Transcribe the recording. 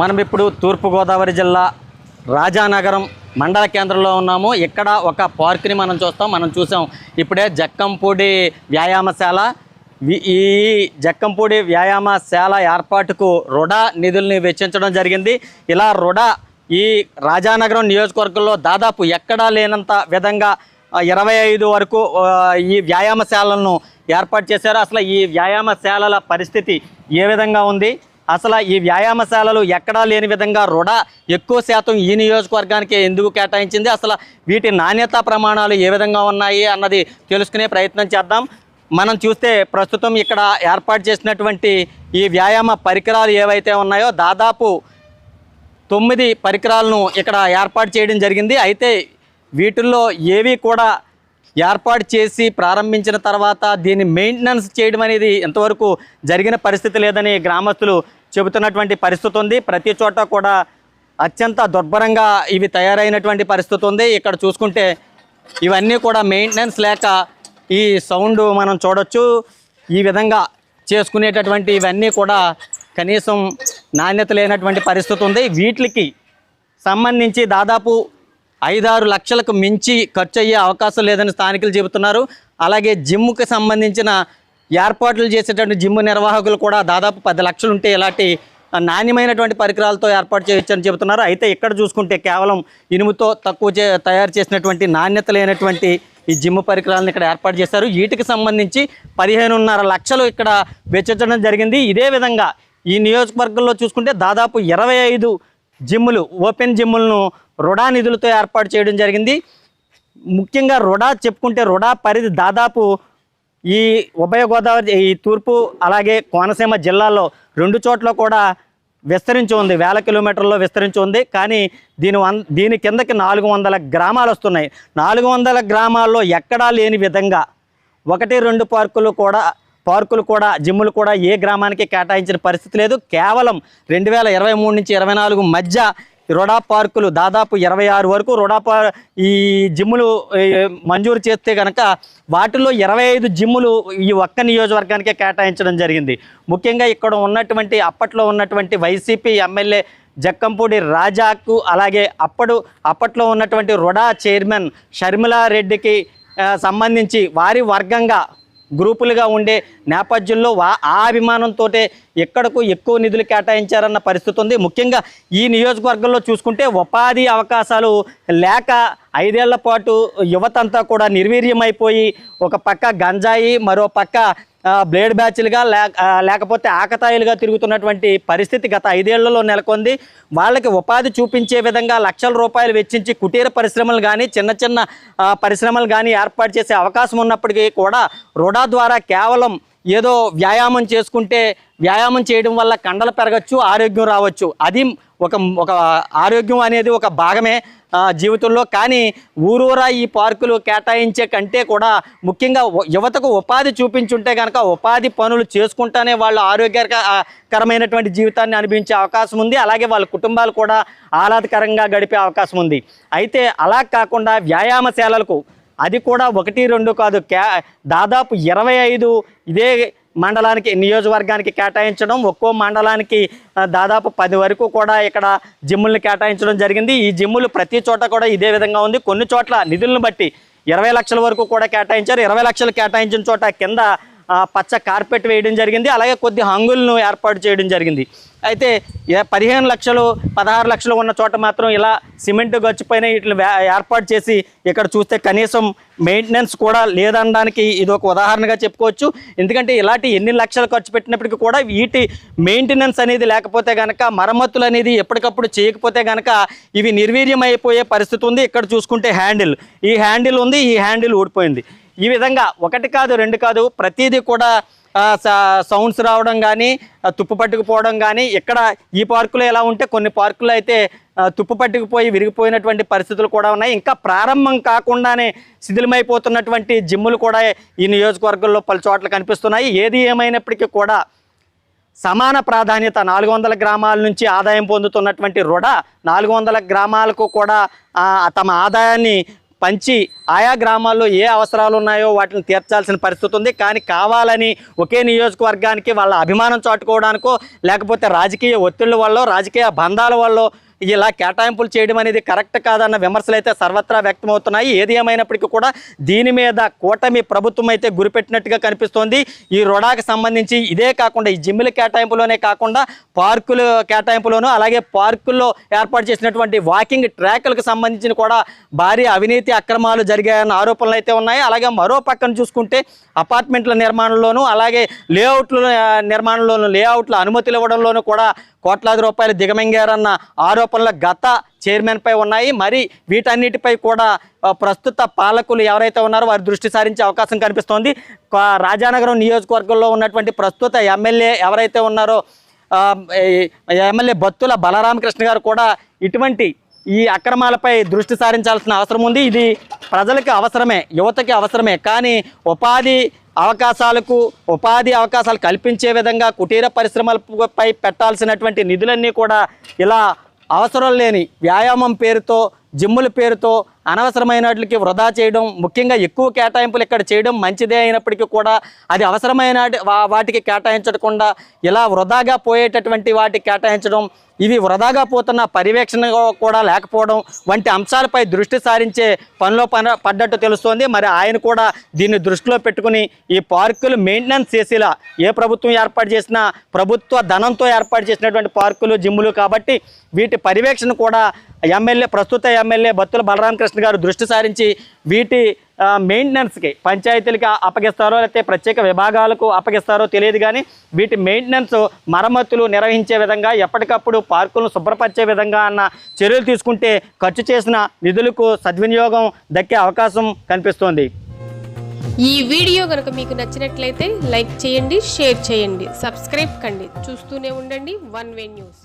మనం ఇప్పుడు తూర్పుగోదావరి జిల్లా రాజానగరం మండల కేంద్రంలో ఉన్నాము. ఇక్కడ ఒక పార్క్ని మనం చూస్తాం. మనం చూసాం ఇప్పుడే జక్కంపూడి వ్యాయామశాల. ఈ జక్కంపూడి వ్యాయామశాల ఏర్పాటుకు రుడా నిధుల్ని వెచ్చించడం జరిగింది. ఇలా రుడా ఈ రాజానగరం నియోజకవర్గంలో దాదాపు ఎక్కడా లేనంత విధంగా ఇరవై ఐదు వరకు ఈ వ్యాయామశాలను ఏర్పాటు చేశారు. అసలు ఈ వ్యాయామశాలల పరిస్థితి ఏ విధంగా ఉంది? అసలు ఈ వ్యాయామశాలలు ఎక్కడా లేని విధంగా రుడా ఎక్కువ శాతం ఈ నియోజకవర్గానికి ఎందుకు కేటాయించింది? అసలు వీటి నాణ్యత ప్రమాణాలు ఏ విధంగా ఉన్నాయి అన్నది తెలుసుకునే ప్రయత్నం చేద్దాం. మనం చూస్తే ప్రస్తుతం ఇక్కడ ఏర్పాటు చేసినటువంటి ఈ వ్యాయామ పరికరాలు ఏవైతే ఉన్నాయో దాదాపు తొమ్మిది పరికరాలను ఇక్కడ ఏర్పాటు చేయడం జరిగింది. అయితే వీటిల్లో ఏవి కూడా ఏర్పాటు చేసి ప్రారంభించిన తర్వాత దీన్ని మెయింటెనెన్స్ చేయడం అనేది ఎంతవరకు జరిగిన పరిస్థితి లేదని గ్రామస్తులు చెబుతున్నటువంటి పరిస్థితి ఉంది. ప్రతి చోట కూడా అత్యంత దుర్భరంగా ఇవి తయారైనటువంటి పరిస్థితి ఉంది. ఇక్కడ చూసుకుంటే ఇవన్నీ కూడా మెయింటెనెన్స్ లేక ఈ సౌండ్ మనం చూడొచ్చు. ఈ విధంగా చేసుకునేటటువంటి ఇవన్నీ కూడా కనీసం నాణ్యత లేనటువంటి పరిస్థితి ఉంది. వీటికి సంబంధించి దాదాపు ఐదారు లక్షలకు మించి ఖర్చు అయ్యే అవకాశం లేదని స్థానికులు చెబుతున్నారు. అలాగే జిమ్కి సంబంధించిన ఏర్పాట్లు చేసేటువంటి జిమ్ నిర్వాహకులు కూడా దాదాపు పది లక్షలు ఉంటే ఇలాంటి నాణ్యమైనటువంటి పరికరాలతో ఏర్పాటు చేయొచ్చని చెబుతున్నారు. అయితే ఇక్కడ చూసుకుంటే కేవలం ఇనుముతో తక్కువ చే తయారు చేసినటువంటి నాణ్యత లేనటువంటి ఈ జిమ్ పరికరాలను ఇక్కడ ఏర్పాటు చేశారు. వీటికి సంబంధించి పదిహేనున్నర లక్షలు ఇక్కడ వెచ్చించడం జరిగింది. ఇదే విధంగా ఈ నియోజకవర్గంలో చూసుకుంటే దాదాపు ఇరవై ఐదు జిమ్ములు ఓపెన్ జిమ్ములను రుడా నిధులతో ఏర్పాటు చేయడం జరిగింది. ముఖ్యంగా రుడా చెప్పుకుంటే రుడా పరిధి దాదాపు ఈ ఉభయ గోదావరి ఈ తూర్పు అలాగే కోనసీమ జిల్లాల్లో రెండు చోట్ల కూడా విస్తరించి ఉంది. వేల కిలోమీటర్లో విస్తరించి ఉంది. కానీ దీని వన్ దీని కిందకి నాలుగు వందల గ్రామాలు వస్తున్నాయి. నాలుగు వందల గ్రామాల్లో ఎక్కడా లేని విధంగా ఒకటి రెండు పార్కులు కూడా పార్కులు కూడా జిమ్ములు కూడా ఏ గ్రామానికి కేటాయించిన పరిస్థితి లేదు. కేవలం రెండు వేల ఇరవై మూడు నుంచి ఇరవై నాలుగు మధ్య రుడా పార్కులు దాదాపు ఇరవై ఆరు వరకు రుడా పార్ ఈ జిమ్ములు మంజూరు చేస్తే కనుక వాటిలో ఇరవై ఐదు జిమ్ములు ఈ ఒక్క నియోజకవర్గానికే కేటాయించడం జరిగింది. ముఖ్యంగా ఇక్కడ ఉన్నటువంటి అప్పట్లో ఉన్నటువంటి వైసీపీ ఎమ్మెల్యే జక్కంపూడి రాజాకు అలాగే అప్పుడు అప్పట్లో ఉన్నటువంటి రుడా చైర్మన్ షర్మిలారెడ్డికి సంబంధించి వారి వర్గంగా గ్రూపులుగా ఉండే నేపథ్యంలో వా ఆ అభిమానంతో ఎక్కడకు ఎక్కువ నిధులు కేటాయించారన్న పరిస్థితి ఉంది. ముఖ్యంగా ఈ నియోజకవర్గంలో చూసుకుంటే ఉపాధి అవకాశాలు లేక ఐదేళ్ళ పాటు యువతంతా కూడా నిర్వీర్యమైపోయి ఒక పక్క గంజాయి మరో పక్క బ్లేడ్ బ్యాచ్లుగా లేకపోతే ఆకతాయిలుగా తిరుగుతున్నటువంటి పరిస్థితి గత ఐదేళ్ళలో నెలకొంది. వాళ్ళకి ఉపాధి చూపించే విధంగా లక్షల రూపాయలు వెచ్చించి కుటీర పరిశ్రమలు కానీ చిన్న చిన్న పరిశ్రమలు కానీ ఏర్పాటు చేసే అవకాశం ఉన్నప్పటికీ కూడా రుడా ద్వారా కేవలం ఏదో వ్యాయామం చేసుకుంటే వ్యాయామం చేయడం వల్ల కండలు పెరగచ్చు ఆరోగ్యం రావచ్చు. అది ఒక ఒక ఆరోగ్యం అనేది ఒక భాగమే జీవితంలో. కానీ ఊరూరా ఈ పార్కులు కేటాయించే కంటే కూడా ముఖ్యంగా యువతకు ఉపాధి చూపించుంటే కనుక ఉపాధి పనులు చేసుకుంటానే వాళ్ళు ఆరోగ్యకరమైనటువంటి జీవితాన్ని అనుభవించే అవకాశం ఉంది. అలాగే వాళ్ళ కుటుంబాలు కూడా ఆహ్లాదకరంగా గడిపే అవకాశం ఉంది. అయితే అలా కాకుండా వ్యాయామశాలలకు అది కూడా ఒకటి రెండు కాదు. క్యా దాదాపు ఇరవై ఐదు ఇదే మండలానికి నియోజకవర్గానికి కేటాయించడం ఒక్కో మండలానికి దాదాపు పది వరకు కూడా ఇక్కడ జిమ్ములను కేటాయించడం జరిగింది. ఈ జిమ్ములు ప్రతి చోట కూడా ఇదే విధంగా ఉంది. కొన్ని చోట్ల నిధులను బట్టి ఇరవై లక్షల వరకు కూడా కేటాయించారు. ఇరవై లక్షలు కేటాయించిన చోట కింద పచ్చ కార్పెట్ వేయడం జరిగింది. అలాగే కొద్ది హంగులను ఏర్పాటు చేయడం జరిగింది. అయితే ఏ- పదిహేను లక్షలు పదహారు లక్షలు ఉన్న చోట మాత్రం ఇలా సిమెంట్ గచ్చిపైన వీటిని ఏర్పాటు చేసి ఇక్కడ చూస్తే కనీసం మెయింటెనెన్స్ కూడా లేదనడానికి ఇది ఒక ఉదాహరణగా చెప్పుకోవచ్చు. ఎందుకంటే ఇలాంటి ఎన్ని లక్షలు ఖర్చు పెట్టినప్పటికీ కూడా వీటి మెయింటెనెన్స్ అనేది లేకపోతే కనుక మరమ్మతులు అనేది ఎప్పటికప్పుడు చేయకపోతే కనుక ఇవి నిర్వీర్యం అయిపోయే పరిస్థితి ఉంది. ఇక్కడ చూసుకుంటే హ్యాండిల్. ఈ హ్యాండిల్ ఉంది ఈ హ్యాండిల్ ఊడిపోయింది. ఈ విధంగా ఒకటి కాదు రెండు కాదు ప్రతిదీ కూడా స- సౌండ్స్ రావడం కానీ తుప్పు పట్టుకుపోవడం కానీ ఇక్కడ ఈ పార్కులో ఎలా ఉంటే కొన్ని పార్కులు అయితే తుప్పు పట్టుకుపోయి విరిగిపోయినటువంటి పరిస్థితులు కూడా ఉన్నాయి. ఇంకా ప్రారంభం కాకుండానే శిథిలమైపోతున్నటువంటి జిమ్ములు కూడా ఈ నియోజకవర్గంలో పలు చోట్ల కనిపిస్తున్నాయి. ఏది ఏమైనప్పటికీ కూడా సమాన ప్రాధాన్యత నాలుగు వందల గ్రామాల నుంచి ఆదాయం పొందుతున్నటువంటి రుడ నాలుగు వందల గ్రామాలకు కూడా తమ ఆదాయాన్ని పంచి ఆయా గ్రామాల్లో ఏ అవసరాలు ఉన్నాయో వాటిని తీర్చాల్సిన పరిస్థితి ఉంది. కానీ కావాలని ఒకే నియోజకవర్గానికి వాళ్ళ అభిమానం చాటుకోవడానికో లేకపోతే రాజకీయ ఒత్తిళ్ళ వల్ల రాజకీయ బంధాల వల్ల ఇలా కేటాయింపులు చేయడం అనేది కరెక్ట్ కాదన్న విమర్శలు అయితే సర్వత్రా వ్యక్తమవుతున్నాయి. ఏది ఏమైనప్పటికీ కూడా దీని మీద కూటమి ప్రభుత్వం అయితే గురిపెట్టినట్టుగా కనిపిస్తోంది. ఈ రొడాకి సంబంధించి ఇదే కాకుండా ఈ జిమ్ముల కేటాయింపులోనే కాకుండా పార్కుల కేటాయింపులోను అలాగే పార్కుల్లో ఏర్పాటు చేసినటువంటి వాకింగ్ ట్రాక్లకు సంబంధించిన కూడా భారీ అవినీతి అక్రమాలు జరిగాయన్న ఆరోపణలు అయితే ఉన్నాయి. అలాగే మరో పక్కన చూసుకుంటే అపార్ట్మెంట్ల నిర్మాణంలోనూ అలాగే లేఅవుట్ల నిర్మాణంలోనూ లేఅవుట్ల అనుమతులు ఇవ్వడంలోనూ కూడా కోట్లాది రూపాయలు దిగమింగారన్న ఆరోపణలు గత చైర్మన్పై ఉన్నాయి. మరి వీటన్నిటిపై కూడా ప్రస్తుత పాలకులు ఎవరైతే ఉన్నారో వారి దృష్టి సారించే అవకాశం కనిపిస్తోంది. రాజానగరం నియోజకవర్గంలో ఉన్నటువంటి ప్రస్తుత ఎమ్మెల్యే ఎవరైతే ఉన్నారో ఎమ్మెల్యే బత్తుల బలరామకృష్ణ గారు కూడా ఇటువంటి ఈ అక్రమాలపై దృష్టి సారించాల్సిన అవసరం ఉంది. ఇది ప్రజలకి అవసరమే యువతకి అవసరమే. కానీ ఉపాధి అవకాశాలకు ఉపాధి అవకాశాలు కల్పించే విధంగా కుటీర పరిశ్రమలపై పెట్టాల్సినటువంటి నిధులన్నీ కూడా ఇలా అవసరం లేని వ్యాయామం పేరుతో జిమ్ముల పేరుతో అనవసరమైన వాటికి వృధా చేయడం ముఖ్యంగా ఎక్కువ కేటాయింపులు ఇక్కడ చేయడం మంచిదే అయినప్పటికీ కూడా అది అవసరమైన వాటికి కేటాయించకుండా ఇలా వృధాగా పోయేటటువంటి వాటికి కేటాయించడం ఇవి వృధాగా పోతున్న పర్యవేక్షణ కూడా లేకపోవడం వంటి అంశాలపై దృష్టి సారించే పనిలో పన పడ్డట్టు తెలుస్తోంది. మరి ఆయన కూడా దీన్ని దృష్టిలో పెట్టుకుని ఈ పార్కులు మెయింటెనెన్స్ చేసేలా ఏ ప్రభుత్వం ఏర్పాటు చేసినా ప్రభుత్వ ధనంతో ఏర్పాటు చేసినటువంటి పార్కులు జిమ్ములు కాబట్టి వీటి పర్యవేక్షణ కూడా ఎమ్మెల్యే ప్రస్తుత ఎమ్మెల్యే బత్తుల బలరామకృష్ణ గారు దృష్టి సారించి వీటి మెయింటెనెన్స్కి పంచాయతీలకి అప్పగిస్తారో లేకపోతే ప్రత్యేక విభాగాలకు అప్పగిస్తారో తెలియదు కానీ వీటి మెయింటెనెన్స్ మరమ్మతులు నిర్వహించే విధంగా ఎప్పటికప్పుడు పార్కులను శుభ్రపరిచే విధంగా అన్న చర్యలు తీసుకుంటే ఖర్చు చేసిన నిధులకు సద్వినియోగం దక్కే అవకాశం కనిపిస్తోంది. ఈ వీడియో కనుక మీకు నచ్చినట్లయితే లైక్ చేయండి షేర్ చేయండి సబ్స్క్రైబ్ కండి. చూస్తూనే ఉండండి వన్ వే న్యూస్.